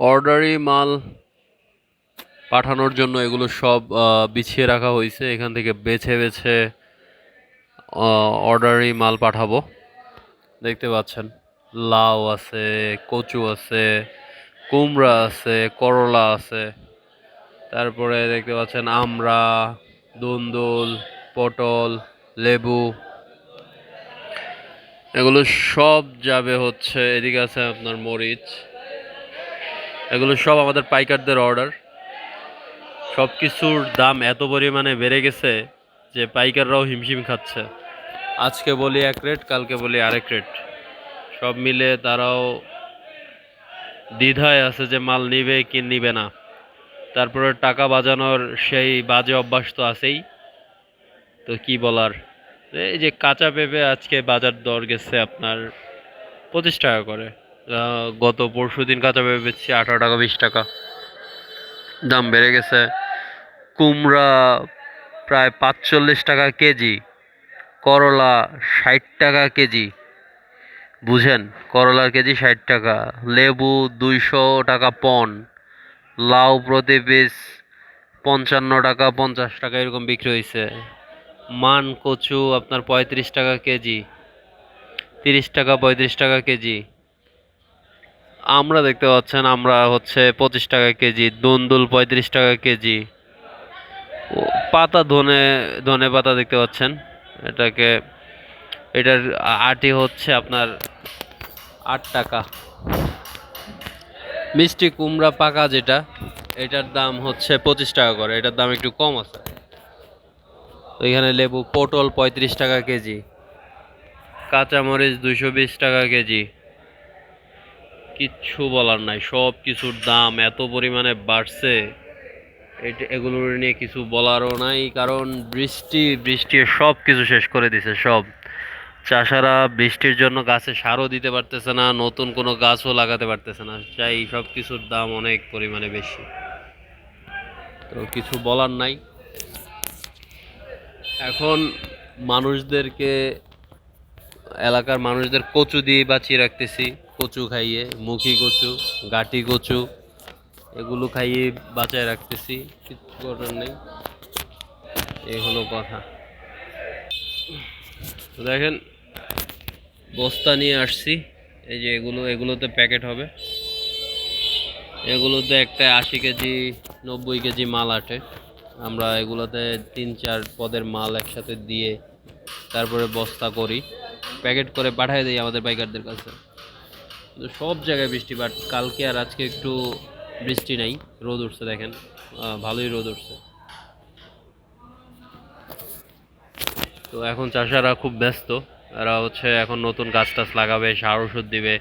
অর্ডারি মাল পাঠানোর জন্য এগুলো সব বিছিয়ে রাখা হয়েছে। এখান থেকে বেছে বেছে অর্ডারি মাল পাঠাবো। দেখতে পাচ্ছেন, লাউ আছে, কচু আছে, কুমড়া আছে, করলা আছে। তারপরে দেখতে পাচ্ছেন আমড়া দুন্দুল, পটল, লেবু, এগুলো সব যাবে হচ্ছে, এদিকে আছে আপনার মরিচ। এগুলো সব আমাদের পাইকারদের অর্ডার সব কিছুর দাম এত পরিমাণে বেড়ে গেছে যে পাইকাররাও হিমশিম খাচ্ছে। আজকে বলি এক রেট কালকে বলি আরেক রেট সব মিলে তারাও দ্বিধায় আছে যে মাল নিবে কি নিবে না। তারপরে টাকা বাজানোর সেই বাজে অভ্যাস তো আছেই। তো কি বলার? এই যে কাঁচা পেঁপে আজকে বাজার দর গেছে আপনার পঁচিশ টাকা করে। গত পরশু দিন কাঁচা পেঁপে বেচছি আঠারো টাকা, বিশ টাকা। দাম বেড়ে গেছে। কুমড়া প্রায় পাঁচচল্লিশ টাকা কেজি, করলা ষাট টাকা কেজি। বুঝেন, করলার কেজি ষাট টাকা, লেবু দুইশো টাকা পন, লাউ প্রতি পিস পঞ্চান্ন টাকা, পঞ্চাশ টাকা এরকম বিক্রি হয়েছে। মান কচু আপনার পঁয়ত্রিশ টাকা কেজি, তিরিশ টাকা, পঁয়ত্রিশ টাকা কেজি। আমরা দেখতে পাচ্ছেন, আমরা হচ্ছে পঁচিশ টাকা কেজি, দুন্দুল পঁয়ত্রিশ টাকা কেজি। পাতা ধনে ধনে পাতা দেখতে পাচ্ছেন। এটাকে, এটার আটি হচ্ছে আপনার আট টাকা। মিষ্টি কুমড়া পাকা যেটা, এটার দাম হচ্ছে পঁচিশ টাকা করে, এটার দাম একটু কম আছে। এখানে লেবু পটল পঁয়ত্রিশ টাকা কেজি, কাঁচামরিচ দুশো বিশ টাকা কেজি। কিচ্ছু বলার নাই। সব কিছুর দাম এত পরিমাণে বাড়ছে। এটা, এগুলোর নিয়ে কিছু বলারও নাই, কারণ বৃষ্টি বৃষ্টি সব কিছু শেষ করে দিছে সব। চাষারা বৃষ্টির জন্য গাছে সারও দিতে পারতেছে না, নতুন কোনো গাছও লাগাতে পারতেছে না। তাই সব কিছুর দাম অনেক পরিমাণে বেশি। তো কিছু বলার নাই। এখন মানুষদেরকে, এলাকার মানুষদের কচু দিয়ে বাঁচিয়ে রাখতেছি। কচু খাইয়ে, মুখী কচু, গাটি কচু, এগুলো খাইয়ে বাঁচায় রাখতেছি, কিছু করার নেই। এই হলো কথা। দেখেন, বস্তা নিয়ে আসছি। এই যে এগুলো, এগুলোতে প্যাকেট হবে। এগুলোতে একটা আশি কেজি, নব্বই কেজি মাল আটে। আমরা এগুলোতে তিন, চার পদের মাল একসাথে দিয়ে তারপরে বস্তা করি। প্যাকেট করে পাঠিয়ে দিই আমাদের পাইকারদের কাছে। সব জায়গায় বৃষ্টি বাট কালকে আর আজকে একটু বৃষ্টি নাই। রোদ উঠছে, দেখেন। ভালোই রোদ উঠছে। তো এখন চাষারা খুব ব্যস্ত। এরা হচ্ছে এখন নতুন গাছ টাছ লাগাবে, সার ওষুধ দিবে।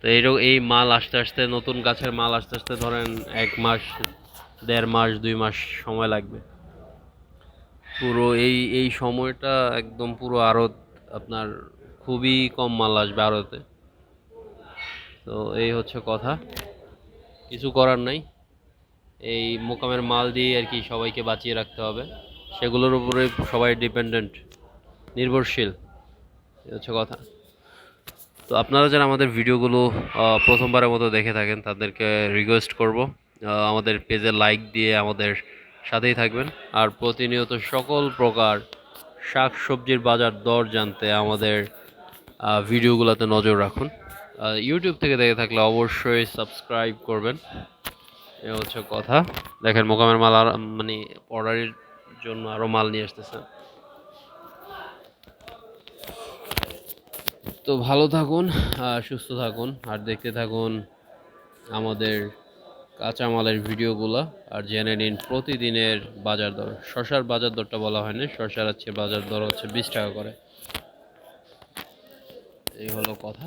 তো এইরকম এই মাল আস্তে আস্তে, নতুন গাছের মাল আস্তে আস্তে ধরেন এক মাস, দেড় মাস, দুই মাস সময় লাগবে। পুরো এই এই সময়টা একদম পুরো আড়ত, আপনার খুবই কম মাল আসবে আড়তে। তো এই হচ্ছে কথা। কিছু করার নাই। এই মোকামের মাল দিয়ে আর কি সবাইকে বাঁচিয়ে রাখতে হবে। সেগুলোর উপরে সবাই ডিপেন্ডেন্ট নির্ভরশীল। এই হচ্ছে কথা। তো আপনারা যারা আমাদের ভিডিওগুলো প্রথমবারের মতো দেখে থাকেন, তাদেরকে রিকোয়েস্ট করব আমাদের পেজে লাইক দিয়ে আমাদের সাথেই থাকবেন। আর প্রতিনিয়ত সকল প্রকার শাক সবজির বাজার দর জানতে আমাদের ভিডিওগুলোতে নজর রাখুন। ইউটিউব থেকে দেখে থাকলে অবশ্যই সাবস্ক্রাইব করবেন। এ হচ্ছে কথা। দেখেন মোকামের মাল আর মানে অর্ডারের জন্য আরও মাল নিয়ে আসতেছে। তো ভালো থাকুন সুস্থ থাকুন, আর দেখতে থাকুন আমাদের কাঁচামালের ভিডিওগুলো। আর জেনে নিন প্রতিদিনের বাজার দর। শশার বাজার দরটা বলা হয়নি। শশার হচ্ছে, বাজার দর হচ্ছে বিশ টাকা করে। এই হলো কথা।